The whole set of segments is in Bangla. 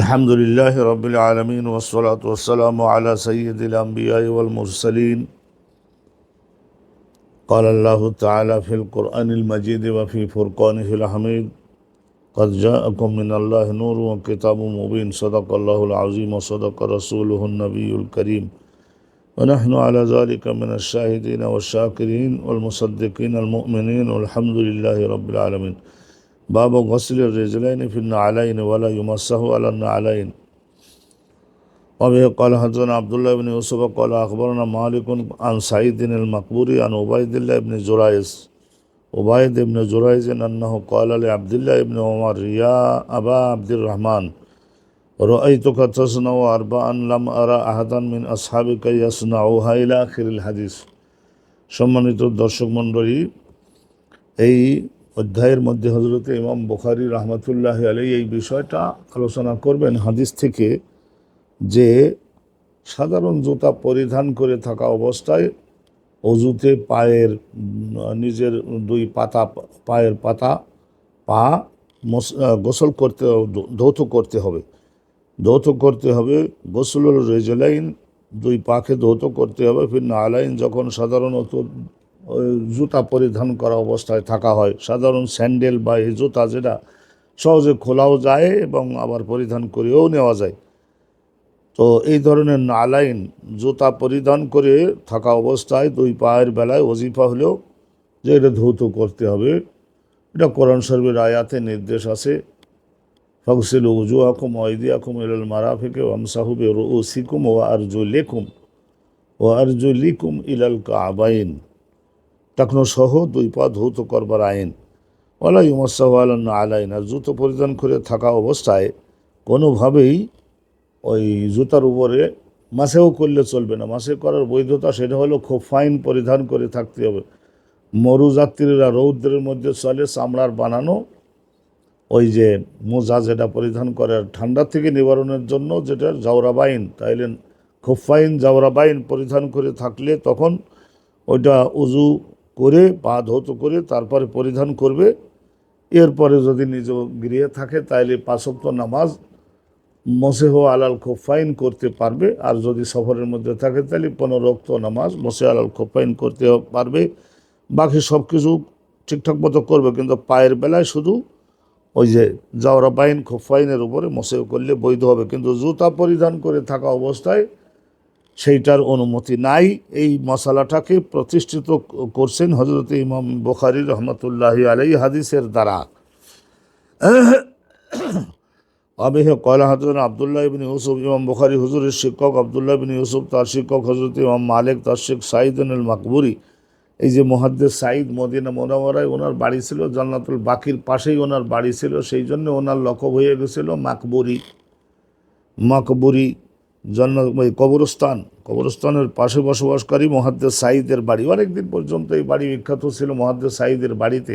الحمد لله رب العالمين والصلاة والسلام على سيد الأنبياء والمرسلين. قال الله تعالى في القرآن المجيد وفي فرقانه الحميد قد جاءكم من الله نور وكتاب مبين صدق الله العظيم وصدق رسوله النبي الكريم. ونحن على ذلك من الشاهدين والشاكرين والمصدقين المؤمنين والحمد لله رب العالمين. باب غسل الرجلين في النعلين ولا يمسه على النعلين وبه قال حدثنا عبد الله بن يوسف قال اخبرنا مالك عن سعيد المقبوري عن عبيد الله بن جريز عبيد بن جريز انه قال لعبد الله بن عمر يا ابا عبد الرحمن رأيتك تصنع أربعا لم أرى أحدا من أصحابك يصنعها إلى آخر الحديث সম্মানিত দর্শক মণ্ডলী এই অধ্যায়ের মধ্যে হজরত ইমাম বুখারি রহমতুল্লাহ আলী এই বিষয়টা আলোচনা করবেন হাদিস থেকে যে সাধারণ জুতা পরিধান করে থাকা অবস্থায় অজুতে পায়ের, নিজের দুই পাতা, পায়ের পাতা, পা গোসল করতে ধৌত করতে হবে। ধৌত করতে হবে, গোসলুল রেজলাইন দুই পাকে ধৌত করতে হবে। ফির নালাইন যখন সাধারণত জুতা পরিধান করা অবস্থায় থাকা হয়। সাধারণ স্যান্ডেল বা এই জুতা যেটা সহজে খোলাও যায় এবং আবার পরিধান করেও নেওয়া যায়। তো এই ধরনের নালাইন জুতা পরিধান করে থাকা অবস্থায় দুই পায়ের বেলায় ওজিফা হলেও যে এটা ধৌত করতে হবে, এটা কোরআন শরীফের আয়াতে নির্দেশ আছে। ফকসিল উজু আকুম ওয়াইদি আকুম ইলাল মারাফিকে ওয়ামসাহুবে রুসিকুম ও আরজুলিকুম ও আরজুলিকুম ইলাল কাবাইন। টাকনো সহ দুই পা ধৌত করবার আইন। ওলা ইমসাহ আলান আলাইন আর জুতো পরিধান করে থাকা অবস্থায় কোনোভাবেই ওই জুতার উপরে মাসেও করলে চলবে না। মাসে করার বৈধতা সেটা হলো খুব ফাইন পরিধান করে থাকতে হবে। মরু যাত্রীরা রৌদ্রের মধ্যে চলে, চামড়ার বানানো, ওই যে মোজা যেটা পরিধান করে ঠান্ডা থেকে নিবারণের জন্য যেটা জাওরাবাইন, তাইলে খুব ফাইন জাওরাবাইন পরিধান করে থাকলে তখন ওইটা উজু করে, পা ধৌত করে, তারপরে পরিধান করবে। এরপরে যদি নিজ গৃহে থাকে, তাইলে পাঁচক্ত নামাজ মসেহ আলাল খোফাইন করতে পারবে। আর যদি সফরের মধ্যে থাকে তাহলে পনেরোক্ত নামাজ মসে আলাল খোফাইন করতে পারবে। বাকি সব কিছু ঠিকঠাক মতো করবে, কিন্তু পায়ের বেলায় শুধু ওই যে জাওরা বাইন খোফাইনের উপরে মসেও করলে বৈধ হবে। কিন্তু জুতা পরিধান করে থাকা অবস্থায় সেইটার অনুমতি নাই। এই মশালাটাকে প্রতিষ্ঠিত করছেন হজরত ইমাম বুখারি রহমতুল্লাহ আলাই হাদিসের দ্বারা। আবেহে কয়লা হাজর আবদুল্লাহ ইবিন ইউসুফ, ইমাম বুখারি হুজুরের শিক্ষক, আবদুল্লাহ বিন ইউসুফ তার শিক্ষক হজরত ইমাম মালিক তার শেখ সাইদুল মাকবুরি। এই যে মহাদ্দের সাইদ মদিনা মোনামরায় ওনার বাড়ি ছিল, জান্নাতুল বাকির পাশেই ওনার বাড়ি ছিল, সেই জন্য ওনার লকব হয়ে গেছিল মাকবুরি। মাকবুরি জন্ম, ওই কবরস্থান, কবরস্থানের পাশে বসবাসকারী মহাদ্দের সাইদের বাড়ি। অনেকদিন পর্যন্ত এই বাড়ি বিখ্যাত ছিল মহাদ্দের সাইদের বাড়িতে।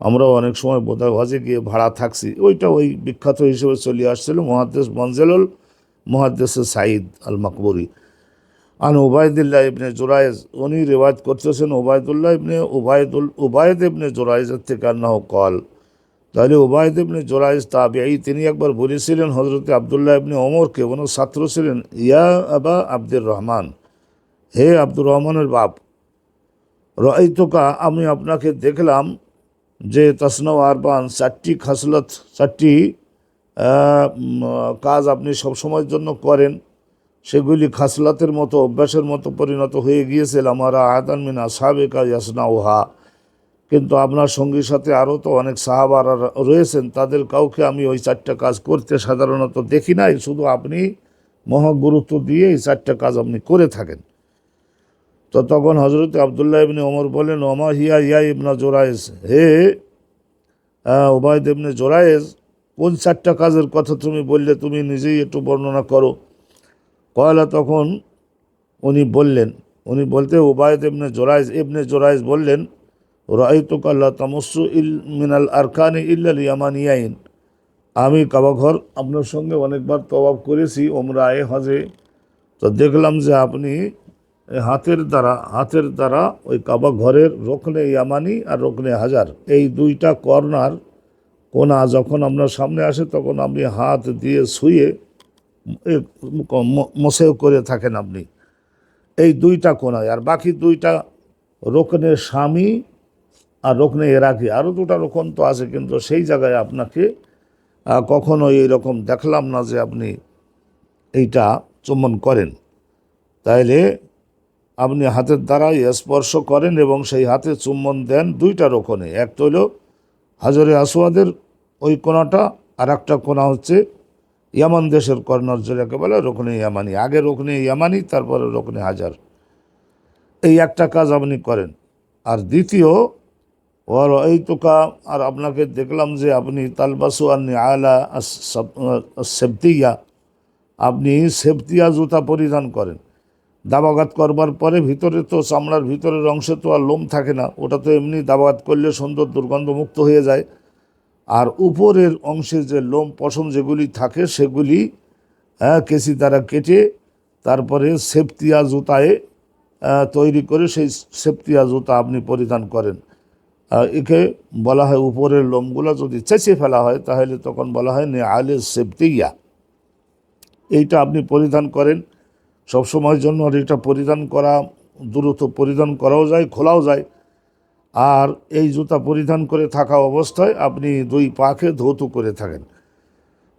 আমরাও অনেক সময় বোধহয় হজে গিয়ে ভাড়া থাকছি। ওইটা ওই বিখ্যাত হিসেবে চলে আসছিল মহাদ্দেশ মঞ্জেলুল মহাদ্দেশে সাঈদ আল মাকবুরি আন ওবায়দুল্লাহ ইবনে জোরাইজ, উনি রেওয়ায়ত করতেছেন ওবায়দুল্লাহ ইবনে ওবায়দুল ওবায়দ ইবনে জোরাইজের থেকে আন্নাহ কল। তাহলে ওবায়দ ইবনে জোরাইজ তাবিআই তিনি একবার বলেছিলেন হজরতে আবদুল্লাহ ইবনে ওমরকে ওনার ছাত্র ছিলেন, ইয়া আবা আব্দুর রহমান, হে আব্দুর রহমানের বাপ রয়তোকা আমি আপনাকে দেখলাম যে তসনৌ আরবান চারটি খাসলত, চারটি কাজ আপনি সবসময়ের জন্য করেন, সেগুলি খাসলাতের মতো, অভ্যাসের মতো পরিণত হয়ে গিয়েছিল আমার আহাদান মিনা আসাবে কাজ ইয়াসনা ওহা কিন্তু আপনার সঙ্গীর সাথে আরও তো অনেক সাহাবারা রয়েছেন, তাদের কাউকে আমি ওই চারটা কাজ করতে সাধারণত দেখি নাই, শুধু আপনি মহা গুরুত্ব দিয়ে এই চারটা কাজ আপনি করে থাকেন। তো তখন হজরত আবদুল্লাহ ইবনে ওমর বলেন, ওমা হিয়া ইয়া ইবনা জোরায়েজ হে ওবায়দ ইবনে জোরায়েজ কোন চারটা কাজের কথা তুমি বললে, তুমি নিজেই একটু বর্ণনা করো। কয়লা তখন উনি বললেন, উনি বলতে ওবায়দ ইবনে জোরাইজ ইবনে জোরাইজ বললেন রাইতুকাল্লা তামস্সু ইল মিনাল আরকানি ইল্লাল ইয়ামানিয়াইন আমি কাবাঘর আপনার সঙ্গে অনেকবার তবাব করেছি ওমরায়ে হজে। তো দেখলাম যে আপনি হাতের দ্বারা হাতের দ্বারা ওই কাবা ঘরের রোকনে ইয়ামানি আর রোকনে হাজার। এই দুইটা কর্নার কোনা যখন আপনার সামনে আসে তখন আপনি হাত দিয়ে শুয়ে মোসেও করে থাকেন আপনি। এই দুইটা কোনায় আর বাকি দুইটা রোকনের স্বামী আর রোকনে এরাকি আরও দুটা রোকন তো আছে, কিন্তু সেই জায়গায় আপনাকে কখনো এইরকম দেখলাম না যে আপনি এইটা চুম্বন করেন। তাইলে আপনি হাতের দ্বারাই স্পর্শ করেন এবং সেই হাতে চুম্বন দেন দুইটা রোকনে একটা হলো হাজরে আসওয়াদের ওই কোনাটা, আর একটা কোনা হচ্ছে ইয়ামান দেশের কর্নার যেটাকে বলে রোকনে ইয়ামানি। আগে রোকনে ইয়ামানি, তারপরে রোকনে হাজার। এই একটা কাজ আপনি করেন। আর দ্বিতীয় ওর এই তোকা আর আপনাকে দেখলাম যে আপনি তালবাসু আর আলা সেফতিয়া আপনি সেফতিয়া জুতা পরিধান করেন। দাবাঘাত করবার পরে ভিতরে তো চামড়ার ভিতরের অংশে তো আর লোম থাকে না, ওটা তো এমনি দাবাঘাত করলে সুন্দর দুর্গন্ধমুক্ত হয়ে যায়। আর উপরের অংশে যে লোম পশম যেগুলি থাকে সেগুলি হ্যাঁ কেসি দ্বারা কেটে তারপরে সেফতিয়া জুতায় তৈরি করে সেই সেফতিয়া জুতা আপনি পরিধান করেন। একে বলা হয় উপরের লোমগুলো যদি চেঁচে ফেলা হয়, তাহলে তখন বলা হয় নে আলে সেফতিয়া এইটা আপনি পরিধান করেন। সবসময়ের জন্য আর এটা পরিধান করা, দ্রুত পরিধান করাও যায়, খোলাও যায়। আর এই জুতা পরিধান করে থাকা অবস্থায় আপনি দুই পাকে ধৌত করে থাকেন।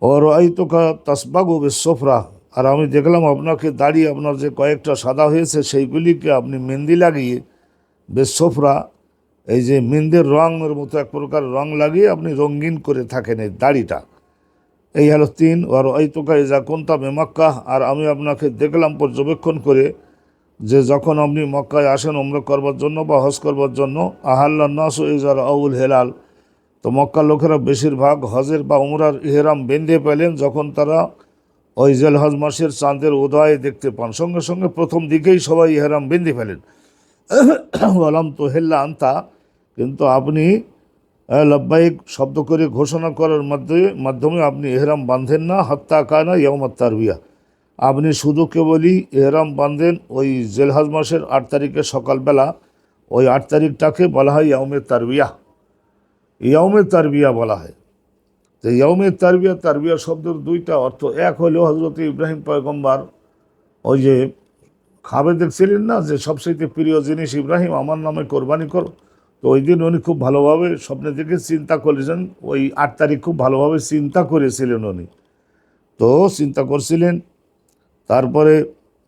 ওর এই তোকা তাসবাগু সোফরা আর আমি দেখলাম আপনাকে দাঁড়িয়ে আপনার যে কয়েকটা সাদা হয়েছে, সেইগুলিকে আপনি মেহেন্দি লাগিয়ে বেশ সোফরা এই যে মেহেন্দির রঙের মতো এক প্রকার রং লাগিয়ে আপনি রঙিন করে থাকেন এই দাড়িটা। এই হলো তিন আর এই তোকা যা কোনটা মক্কা আর আমি আপনাকে দেখলাম পর্যবেক্ষণ করে যে যখন আপনি মক্কায় আসেন ওমরা করবার জন্য বা হজ করবার জন্য, আহাল্লা নাস ইজার আউল হেলাল। তো মক্কা লোকেরা বেশিরভাগ হজের বা উমরার ইহরাম বেঁধে পেলেন যখন তারা ওই জেল হজ মাসের চাঁদের উদয় দেখতে পান। সঙ্গে সঙ্গে প্রথম দিকেই সবাই ইহরাম বেঁধে ফেলেন। তো হেল্লা আনতা। কিন্তু আপনি লব্বাইক শব্দ করে ঘোষণা করার মাধ্যমে মাধ্যমে আপনি এহরাম বাঁধেন না হত্যা কানা ইয়মত তারবিয়া। আপনি শুধু কেবলই এহরাম বাঁধেন ওই জেলহাজ মাসের আট তারিখে সকালবেলা, ওই আট তারিখটাকে বলা হয় ইয়মের তারবিয়া। ইয়মের তারবিয়া বলা হয়। তো ইয়মের তারবিয়া তারবিয়া শব্দের দুইটা অর্থ এক হলো হজরত ইব্রাহিম পয়গম্বর, ওই যে খাবে দেখছিলেন না যে সবচেয়ে প্রিয় জিনিস ইব্রাহিম, আমার নামে কোরবানি করো। তো ওই দিন উনি খুব ভালোভাবে স্বপ্নে থেকে চিন্তা করেছেন, ওই আট তারিখ খুব ভালোভাবে চিন্তা করেছিলেন উনি। তো চিন্তা করছিলেন, তারপরে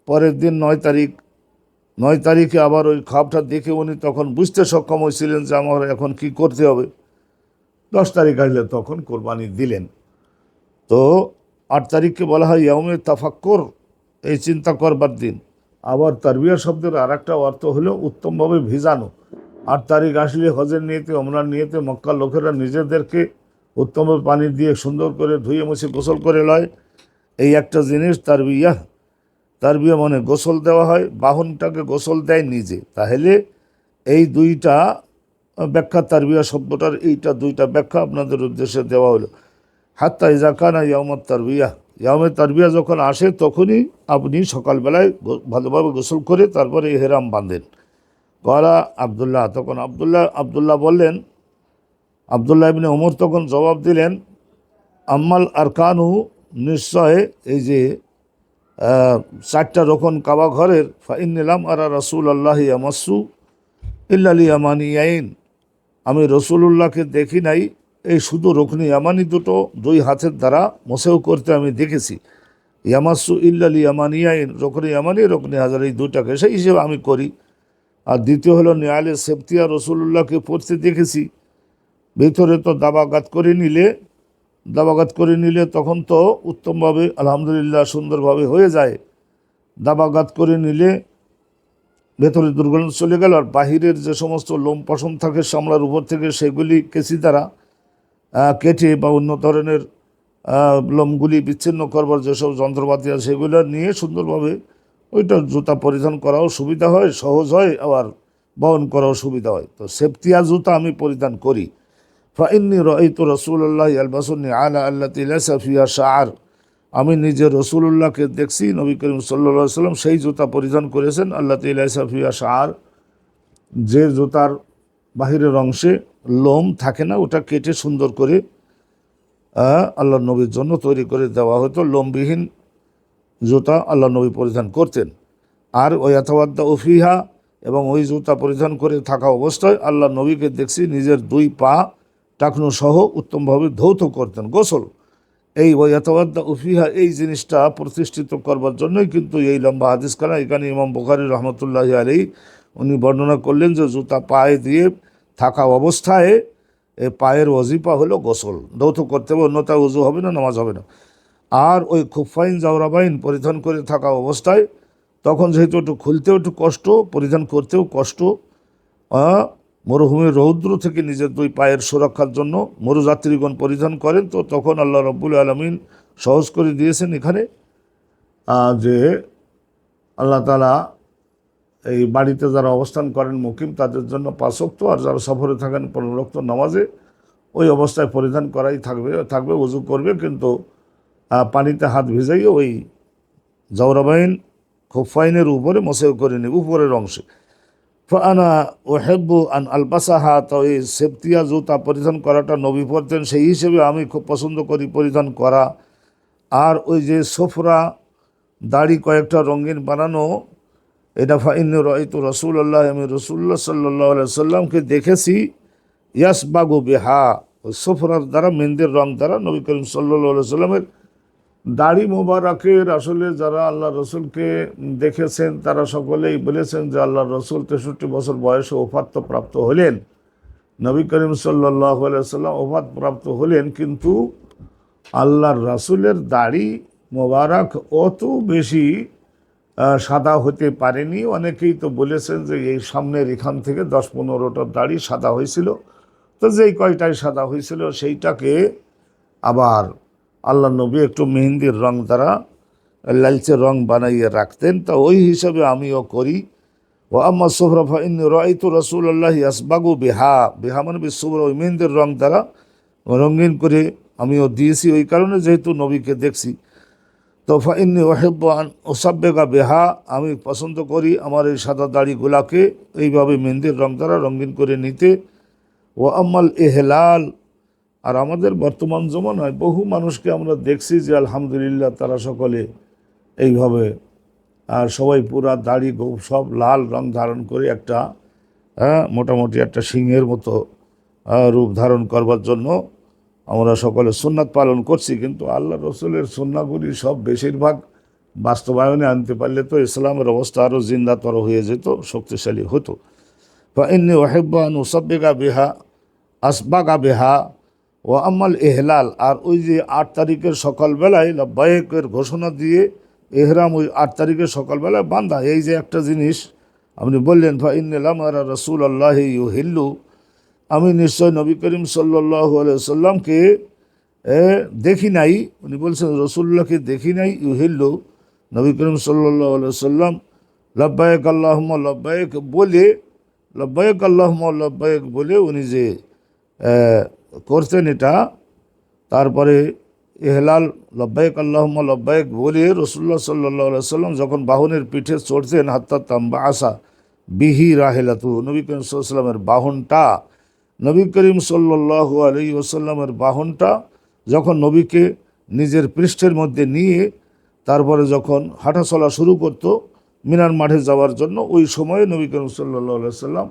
পরের দিন নয় তারিখ, নয় তারিখে আবার ওই খাপটা দেখে উনি তখন বুঝতে সক্ষম হয়েছিলেন যে আমার এখন কি করতে হবে। দশ তারিখ আসলে তখন কোরবানি দিলেন। তো আট তারিখকে বলা হয় ইয়মে তাফাক্কর, এই চিন্তা করবার দিন। আবার তারবিয়া শব্দের আর একটা অর্থ হলো উত্তমভাবে ভিজানো। আট তারিখ আসলে হজের নিয়েতে ওমরার নিয়েতে মক্কা লোকেরা নিজেদেরকে উত্তমভাবে পানি দিয়ে সুন্দর করে ধুয়ে মুছে গোসল করে লয়। এই একটা জিনিস তারবিয়া তারবিয়া মানে গোসল দেওয়া হয়, বাহনটাকে গোসল দেয় নিজে। তাহলে এই দুইটা ব্যাখ্যা তারবিয়া শব্দটার, এইটা দুইটা ব্যাখ্যা আপনাদের উদ্দেশ্যে দেওয়া হলো। হাত্তা ইজাকানা ইয়ামত তারবিয়া। ইয়ামে তারবিয়া যখন আসে, তখনই আপনি সকালবেলায় ভালোভাবে গোসল করে তারপরে হেরাম বাঁধেন। গলা আবদুল্লাহ, তখন আবদুল্লাহ আবদুল্লাহ বললেন, আবদুল্লাহ ইবনে ওমর তখন জবাব দিলেন, আম্মাল আর কানু নিশ্চয় এই যে চারটা রকম কাবা ঘরের ফাইন নিলাম আরা রসুল আল্লাহ ইয়ামাসু ইল্লালি ইয়ামানি আইন আমি রসুলুল্লাহকে দেখি নাই এই শুধু রুকনি ইয়ামানি দুটো দুই হাতের দ্বারা মোসেও করতে আমি দেখেছি। ইয়ামাসু ইল্লাল ইয়ামানি আইন রকনি ইয়ামানি রকনি হাজার এই দুটাকে সেই হিসেবে আমি করি। আর দ্বিতীয় হলো নেয়ালে সেফতিয়া রসুলুল্লাহকে পড়তে দেখেছি। ভিতরে তো দাবাগাত করে নিলে, দাবাগাত করে নিলে তখন তো উত্তমভাবে, আলহামদুলিল্লাহ, সুন্দরভাবে হয়ে যায়। দাবাগাত করে নিলে ভেতরে দুর্গন্ধ চলে গেল। আর বাহিরের যে সমস্ত লোম পশম থাকে, সামলার উপর থেকে সেগুলি কেসি দ্বারা কেটে বা অন্য ধরনের লোমগুলি বিচ্ছিন্ন করবার যেসব যন্ত্রপাতি আছে, সেগুলো নিয়ে সুন্দরভাবে ওইটা জুতা পরিধান করাও সুবিধা হয়, সহজ হয়, আবার বহন করাও সুবিধা হয়। তো সেফতিয়া জুতা আমি পরিধান করি। ফাইন্নি রঈতু রসুল্লাহ আলবাসুন্নি আলা আল্লাহ তিলাসিয়া শাহর আমি নিজে রসুল্লাহকে দেখছি, নবী করিম সাল্লা সাল্লাম সেই জুতা পরিধান করেছেন আল্লাহ তিলাসিয়া শাহর যে জুতার বাহিরের অংশে লোম থাকে না, ওটা কেটে সুন্দর করে আল্লাহ নবীর জন্য তৈরি করে দেওয়া হতো, লোমবিহীন জুতা আল্লাহ নবী পরিধান করতেন। আর ওই অথবাদ্দা উফিহা এবং ওই জুতা পরিধান করে থাকা অবস্থায় আল্লাহ নবীকে দেখছি নিজের দুই পা টাকনু সহ উত্তমভাবে ধৌত করতেন, গোসল। এই ওয়াতাবাদ্দা উফিহা এই জিনিসটা প্রতিষ্ঠিত করবার জন্যই কিন্তু এই লম্বা হাদিস খানা এখানে ইমাম বুখারি রহমতুল্লাহ আলী উনি বর্ণনা করলেন যে জুতা পায়ে দিয়ে থাকা অবস্থায় এ পায়ের ওজিফা হলো গোসল। দৌত করতে হবে, অন্যথায় উজু হবে না, নামাজ হবে না। আর ওই খুফাইন জাওরাবাইন পরিধান করে থাকা অবস্থায় তখন যেহেতু একটু খুলতেও একটু কষ্ট, পরিধান করতেও কষ্ট মরুভূমির রৌদ্র থেকে নিজের দুই পায়ের সুরক্ষার জন্য মরুযাত্রীগণ পরিধান করেন, তো তখন আল্লাহ রব্বুল আলমিন সহজ করে দিয়েছেন এখানে যে আল্লাহ তালা এই বাড়িতে যারা অবস্থান করেন মুকিম, তাদের জন্য পাঁচক্ত আর যারা সফরে থাকেন পনেরোক্ত নামাজে, ওই অবস্থায় পরিধান করাই থাকবে থাকবে, উজু করবে, কিন্তু পানিতে হাত ভিজাইয়ে ওই জাউরাবাইন খুফাইনের উপরে মসে করে নেবে, উপরের অংশে। ফানা ওহেব্বু আন আলবাসাহা, তো এই সেফতিয়া জুতা পরিধান করাটা নবী পরতেন সেই হিসেবে আমি খুব পছন্দ করি পরিধান করা। আর ওই যে সোফরা, দাড়ি কয়েকটা রঙিন বানানো এটা ফাইন রয়তু রসুল্লাহ আমি রসুল্লাহ সাল্লাহ সাল্লামকে দেখেছি, ইয়াসবাগু বেহা ওই সোফরার দ্বারা মেন্দের রং দ্বারা নবী করিম সাল্লাহ সাল্লামের দাড়ি মোবারকের আসলে যারা আল্লাহ রসুলকে দেখেছেন, তারা সকলেই বলেছেন যে আল্লাহ রসুল তেষট্টি বছর বয়সে প্রাপ্ত হলেন। নবী করিম সাল্লাহ সাল্লাম প্রাপ্ত হলেন, কিন্তু আল্লাহর রাসুলের দাড়ি মোবারক অত বেশি সাদা হতে পারেনি। অনেকেই তো বলেছেন যে এই সামনের এখান থেকে দশ পনেরোটা দাড়ি সাদা হয়েছিল। তো যেই কয়টাই সাদা হয়েছিল সেইটাকে আবার আল্লাহ নবী একটু মেহেন্দির রং দ্বারা লালচে রং বানাইয়ে রাখতেন। তা ওই হিসাবে আমিও করি। ও আম্মা সোহরফা ইন রাইতু রসুল আল্লাহ আসবাগু বেহা। বেহা মানে বিশ্বর ওই মেহেন্দির রং দ্বারা রঙিন করে আমিও দিয়েছি। ওই কারণে যেহেতু নবীকে দেখছি তো ফাইনি ওহেবান ওসাব্বেগা বেহা, আমি পছন্দ করি আমার এই সাদা দাড়িগুলাকে এইভাবে মেহেন্দির রং দ্বারা রঙিন করে নিতে। ও আম্মাল এহেলাল আর আমাদের বর্তমান জমানায় বহু মানুষকে আমরা দেখছি যে আলহামদুলিল্লাহ তারা সকলে এইভাবে, আর সবাই পুরা দাড়ি গোপ সব লাল রং ধারণ করে একটা হ্যাঁ মোটামুটি একটা সিংহের মতো রূপ ধারণ করবার জন্য আমরা সকলে সুন্নাত পালন করছি, কিন্তু আল্লাহ রসুলের সুন্নাগুলি সব বেশিরভাগ বাস্তবায়নে আনতে পারলে তো ইসলামের অবস্থা আরও জিন্দাতর হয়ে যেত, শক্তিশালী হতো। বা এমনি ওহেব্বান উসাব্বেগা বেহা, আসবাগা বেহা ও আম্মাল এহলাল আর ওই যে আট তারিখের সকালবেলায় লব্বায়েকের ঘোষণা দিয়ে এহরাম ওই আট তারিখের সকালবেলায় বান্ধা এই যে একটা জিনিস আপনি বললেন, ফা ইন্নালাম আর রসুল আল্লাহ ইউ হিল্লু আমি নিশ্চয় নবী করিম সাল্লাহ সাল্লামকে এ, দেখি নাই। উনি বলছেন রসুল্লাহকে দেখি নাই ইউ হিল্লু নবী করিম সাল্লাহ সাল্লাম লব্বায়ক আল্লাহম লব্বায়ক বলে লব্বায়ক আল্লাহম লব্বায়ক বলে উনি যে করতেন এটা তারপরে এহলাল লব্বাইক আল্লাহম লব্বায়ক বলে রসুল্লাহ সাল্লাহ সাল্লাম যখন বাহনের পিঠে চড়তেন হাত্তা তাম্বা আসা বিহি রাহেলাতু নবী করিম সাল্লামের বাহনটা নবী করিম সাল্লাহ আলী ওসাল্লামের বাহনটা যখন নবীকে নিজের পৃষ্ঠের মধ্যে নিয়ে তারপরে যখন হাঁটা চলা শুরু করতো মিনার মাঠে যাওয়ার জন্য, ওই সময়ে নবী করিম সাল্লাহ সাল্লাম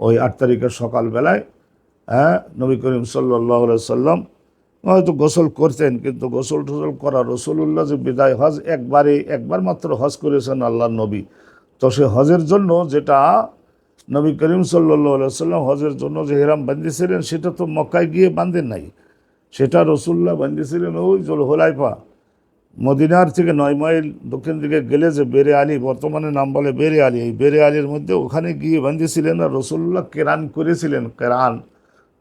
ওই আট তারিখের সকালবেলায় হ্যাঁ নবী করিম সাল্লাহ সাল্লাম হয়তো গোসল করতেন, কিন্তু গোসল টোসল করা রসুল্লাহ যে বিদায় হজ একবারে একবার মাত্র হজ করেছেন আল্লাহ নবী। তো সে হজের জন্য যেটা নবী করিম সাল্লাম হজের জন্য যে হেরাম বান্ধিয়েছিলেন সেটা তো মক্কায় গিয়ে বাঁধেন নাই। সেটা রসুল্লাহ বান্ধিয়েছিলেন ওই জল হোলাইফা। মদিনার থেকে নয় মাইল দক্ষিণ দিকে গেলে যে বেরে আলী, বর্তমানে নাম বলে বেরে আলী। এই বেরে আলীর মধ্যে ওখানে গিয়ে বান্ধিয়েছিলেন আর রসুল্লাহ কেরান করেছিলেন, কেরান।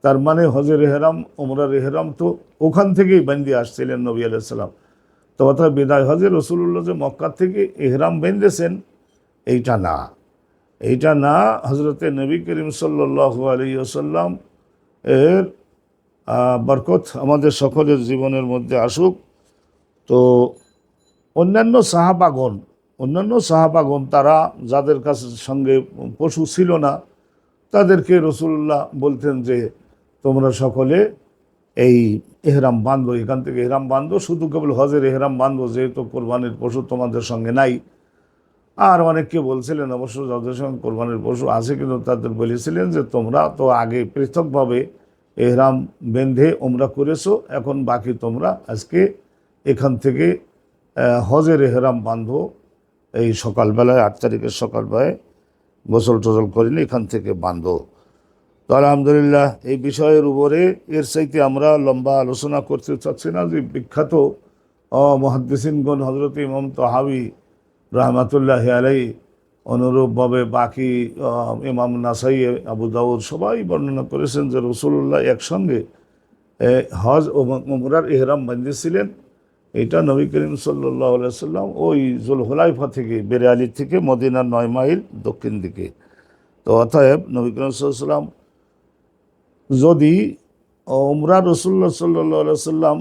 তার মানে হজের এহরাম ওমরার এহরাম তো ওখান থেকেই বান্ধি আসছিলেন নবী আলাইসাল্লাম তো অর্থাৎ বিদায় হজে রসুল্লাহ যে মক্কা থেকে এহরাম বেঁধেছেন এইটা না। এইটা না হজরতে নবী করিম সাল্লাহ আলী আসাল্লাম এর বরকত আমাদের সকলের জীবনের মধ্যে আসুক। তো অন্যান্য সাহাবাগণ অন্যান্য সাহাবাগণ তারা যাদের কাছে সঙ্গে পশু ছিল না, তাদেরকে রসুল্লাহ বলতেন যে, তোমরা সকলে এই এহরাম বাঁধবো এখান থেকে এহরাম বাঁধবো শুধু কেবল হজের এহরাম বাঁধবো যেহেতু কোরবানির পশু তোমাদের সঙ্গে নাই। আর অনেকে বলছিলেন অবশ্য যাদের সঙ্গে কোরবানির পশু আছে, কিন্তু তাদের বলেছিলেন যে তোমরা তো আগে পৃথকভাবে এহরাম বেঁধে ওমরা করেছ, এখন বাকি তোমরা আজকে এখান থেকে হজের এহরাম বাঁধো। এই সকালবেলায়, আট তারিখের সকালবেলায় গোসল টোসল করিনি এখান থেকে বাঁধো। তো আলহামদুলিল্লাহ, এই বিষয়ের উপরে এর চাইতে আমরা লম্বা আলোচনা করতে চাচ্ছি না। যে বিখ্যাত মহাদ্দিসিনগণ হজরত ইমাম তহাবি রহমাতুল্লাহ আলাই অনুরূপভাবে বাকি ইমাম নাসাই, আবু দাউদ সবাই বর্ণনা করেছেন যে রসুল্লাহ একসঙ্গে হজ ও উমরার এহরাম বান্ধিয়েছিলেন এটা নবী করিম সাল্লাহ সাল্লাম ওই জুলহুলাইফা থেকে বেরিয়ালি থেকে মদিনার নয় মাইল দক্ষিণ দিকে। তো অতএব নবী করিম সাল্লাম যদি ওমরা রসুল্লাহ সাল্লাহ সাল্লাম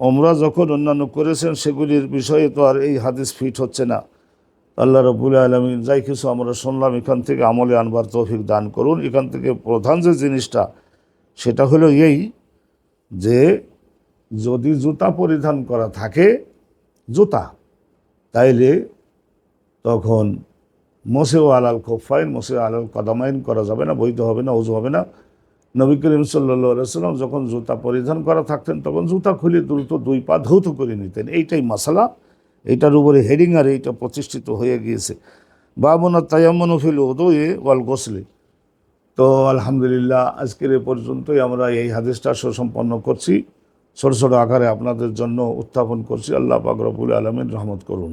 ওমরা যখন অন্যান্য করেছেন, সেগুলির বিষয়ে তো আর এই হাদিস ফিট হচ্ছে না। আল্লাহ রবুল আলমিন যাই কিছু আমরা শুনলাম, এখান থেকে আমলে আনবার তৌফিক দান করুন। এখান থেকে প্রধান যে জিনিসটা, সেটা হলো এই যে, যদি জুতা পরিধান করা থাকে, জুতা, তাইলে তখন মোসেও আলাল খোফাইন মোসে আলাল কদামাইন করা যাবে না, বৈধ হবে না উজু হবে না। নবী করিম সাল্লাম যখন জুতা পরিধান করা থাকতেন, তখন জুতা খুলে দ্রুত দুই পা ধৌত করে নিতেন। এইটাই মশালা এইটার উপরে হেডিং আর এইটা প্রতিষ্ঠিত হয়ে গিয়েছে। বাবনা তায়াম্মন ফিল ওদোয়ে ওয়াল গোসলে। তো আলহামদুলিল্লাহ, আজকের এ পর্যন্তই আমরা এই হাদিসটা সুসম্পন্ন করছি। ছোট ছোট আকারে আপনাদের জন্য উত্থাপন করছি। আল্লাহ পাক রবুল আলমিন রহমত করুন।